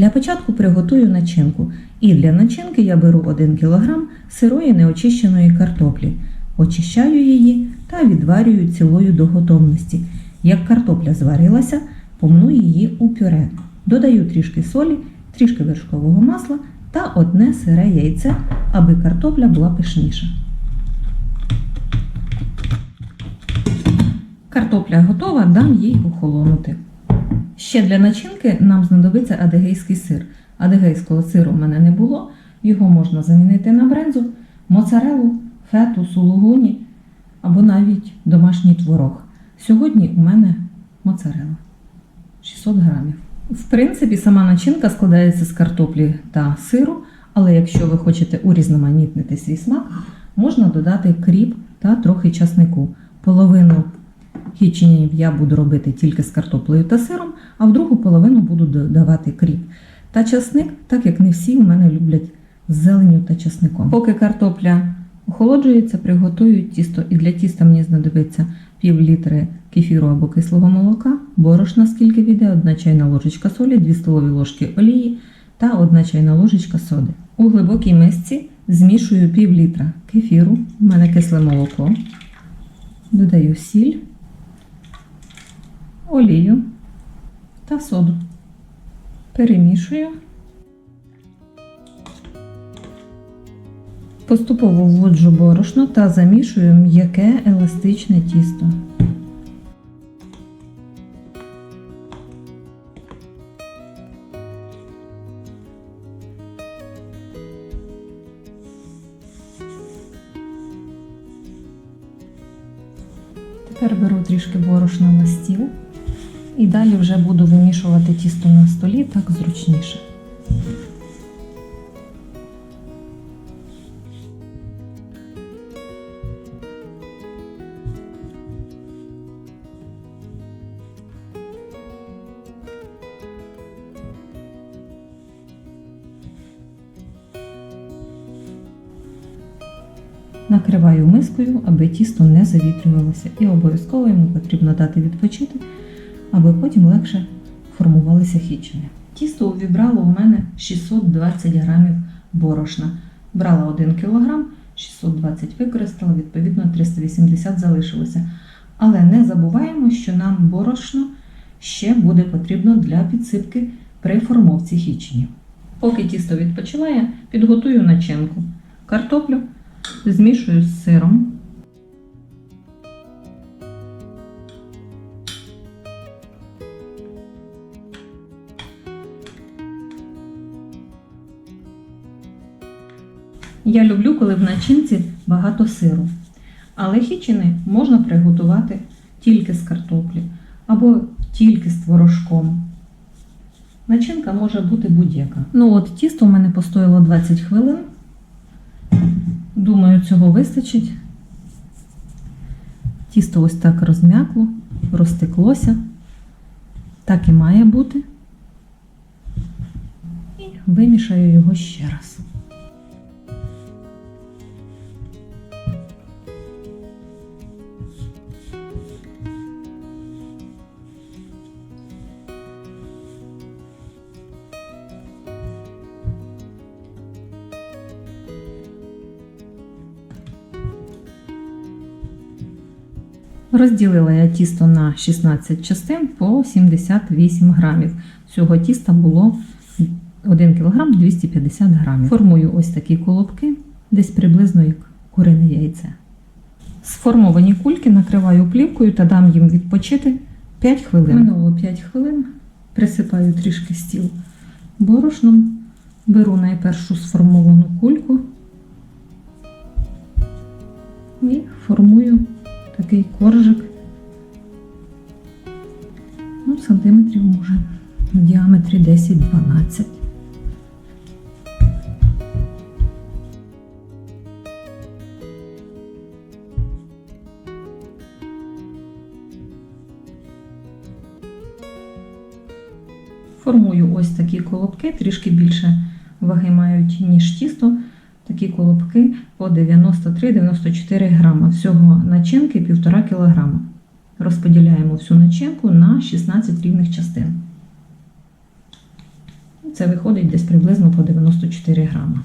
Для початку приготую начинку. І для начинки я беру 1 кг сирої неочищеної картоплі, очищаю її та відварюю цілою до готовності. Як картопля зварилася, помну її у пюре. Додаю трішки солі, трішки вершкового масла та одне сире яйце, аби картопля була пишніша. Картопля готова, дам їй охолонути. Ще для начинки нам знадобиться адегейський сир. Адегейського сиру в мене не було, його можна замінити на брензу, моцарелу, фету, сулугуні або навіть домашній творог. Сьогодні у мене моцарела 600 грамів. В принципі, сама начинка складається з картоплі та сиру, але якщо ви хочете урізноманітнити свій смак, можна додати кріп та трохи часнику. Половину хіченів я буду робити тільки з картоплею та сиром, а в другу половину буду додавати кріп. Та часник, так як не всі у мене люблять з зеленю та часником. Поки картопля охолоджується, приготую тісто, і для тіста мені знадобиться пів літри кефіру або кислого молока, борошна, скільки війде, 1 чайна ложечка солі, 2 столові ложки олії та 1 чайна ложечка соди. У глибокій мисці змішую пів літра кефіру, у мене кисле молоко, додаю сіль, олію та соду. Перемішую. Поступово вводжу борошно та замішую м'яке еластичне тісто. Тепер беру трішки борошна на стіл і далі вже буду вимішувати тісто на столі так зручніше. Накриваю мискою, аби тісто не завітрювалося, і обов'язково йому потрібно дати відпочити, аби потім легше формувалися хічини. Тісто увібрало у мене 620 грамів борошна. Брала 1 кг, 620 використала, відповідно 380 залишилося. Але не забуваємо, що нам борошно ще буде потрібно для підсипки при формовці хічинів. Поки тісто відпочиває, підготую начинку. Картоплю змішую з сиром. Я люблю, коли в начинці багато сиру. Але хічини можна приготувати тільки з картоплі або тільки з творожком. Начинка може бути будь-яка. Ну от тісто у мене постояло 20 хвилин. Думаю, цього вистачить. Тісто ось так розм'якло, розтеклося. Так і має бути. І вимішаю його ще раз. Розділила я тісто на 16 частин по 78 грамів. Всього тіста було 1 кг 250 грамів. Формую ось такі колобки, десь приблизно як курине яйце. Сформовані кульки накриваю плівкою та дам їм відпочити 5 хвилин. Минуло 5 хвилин, присипаю трішки стіл борошном, беру найпершу сформовану кульку і формую такий коржик. Ну, сантиметрів може в діаметрі 10-12. Формую ось такі колобки, трішки більше ваги мають, ніж тісто. Такі колобки по 93-94 грама. Всього начинки 1,5 кг. Розподіляємо всю начинку на 16 рівних частин. Це виходить десь приблизно по 94 грама.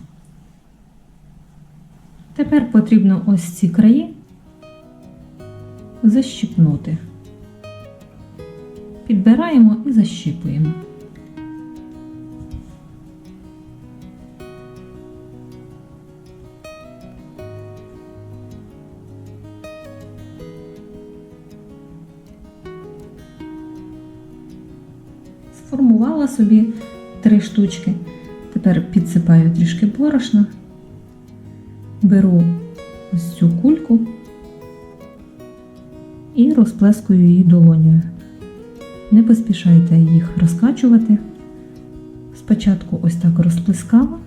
Тепер потрібно ось ці краї защіпнути. Підбираємо і защіпуємо. Сформувала собі три штучки. Тепер підсипаю трішки борошна, беру ось цю кульку і розплескую її долонею. Не поспішайте їх розкачувати. Спочатку ось так розплескала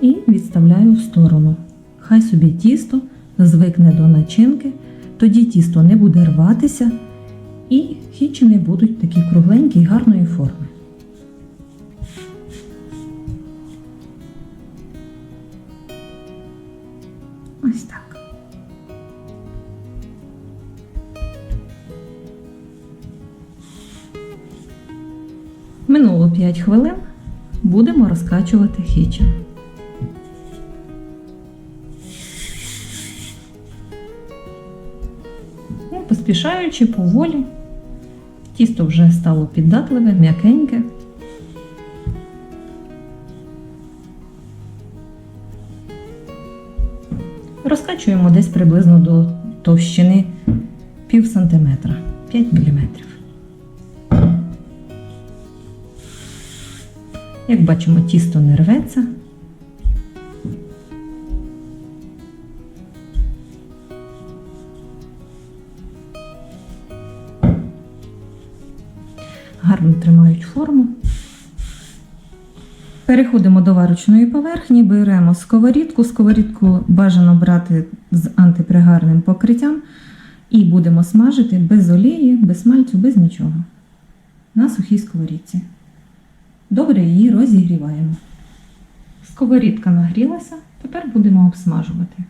і відставляю в сторону. Хай собі тісто звикне до начинки, тоді тісто не буде рватися і хічини будуть такі кругленькі і гарної форми. Ось так. Минуло 5 хвилин. Будемо розкачувати хічин. Поспішаючи поволі. Тісто вже стало піддатливе, м'якеньке. Розкачуємо десь приблизно до товщини пів сантиметра, 5 міліметрів. Як бачимо, тісто не рветься. Форму. Переходимо до варочної поверхні, беремо сковорідку. Сковорідку бажано брати з антипригарним покриттям і будемо смажити без олії, без смальцю, без нічого. На сухій сковорідці. Добре її розігріваємо. Сковорідка нагрілася, тепер будемо обсмажувати.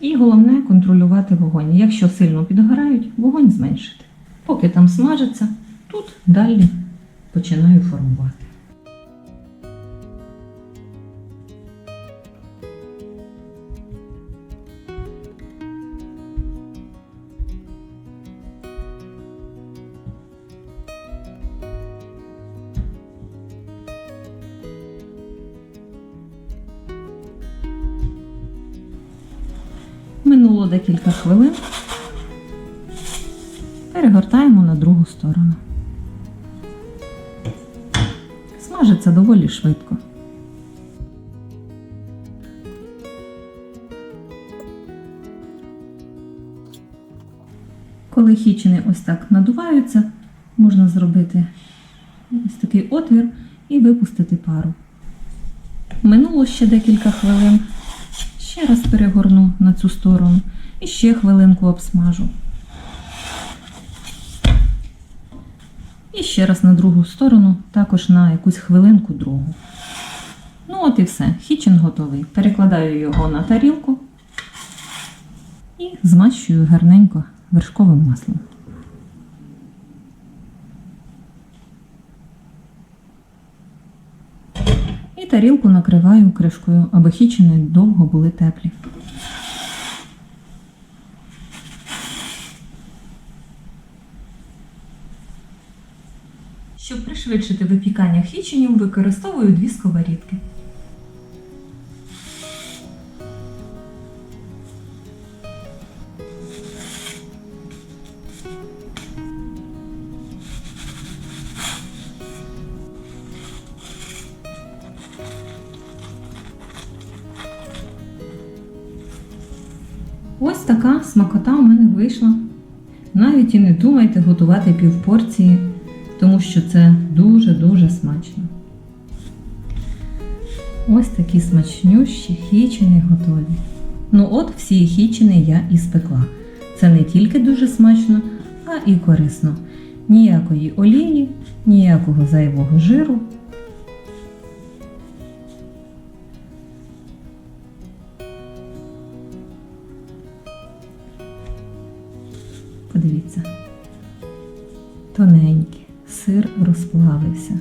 І головне контролювати вогонь. Якщо сильно підгорають, вогонь зменшити. Поки там смажиться, тут далі починаю формувати. Минуло декілька хвилин. Перегортаємо на другу сторону. Смажиться доволі швидко. Коли хічини ось так надуваються, можна зробити ось такий отвір і випустити пару. Минуло ще декілька хвилин. Ще раз перегорну на цю сторону і ще хвилинку обсмажу. І ще раз на другу сторону, також на якусь хвилинку другу. Ну, от і все. Хічин готовий. Перекладаю його на тарілку і змащую гарненько вершковим маслом. І тарілку накриваю кришкою, аби хічини довго були теплі. Щоб пришвидшити випікання хіченів, використовую дві сковорідки. Ось така смакота у мене вийшла. Навіть і не думайте готувати півпорції, тому що це дуже-дуже смачно. Ось такі смачнющі хічини готові. Ну от всі хічини я і спекла. Це не тільки дуже смачно, а і корисно. Ніякої олії, ніякого зайвого жиру. Подивіться. тоненькі, сир розплавився.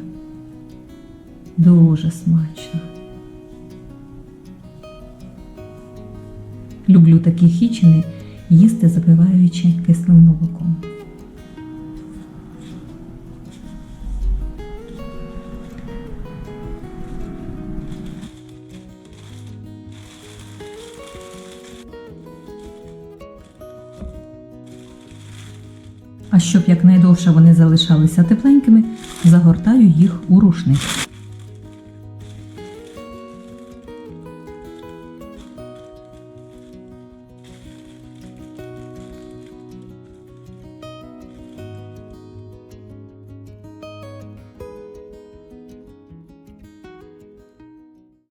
Дуже смачно. Люблю такі хічини їсти, запиваючи кислим молоком. Щоб якнайдовше вони залишалися тепленькими, загортаю їх у рушник.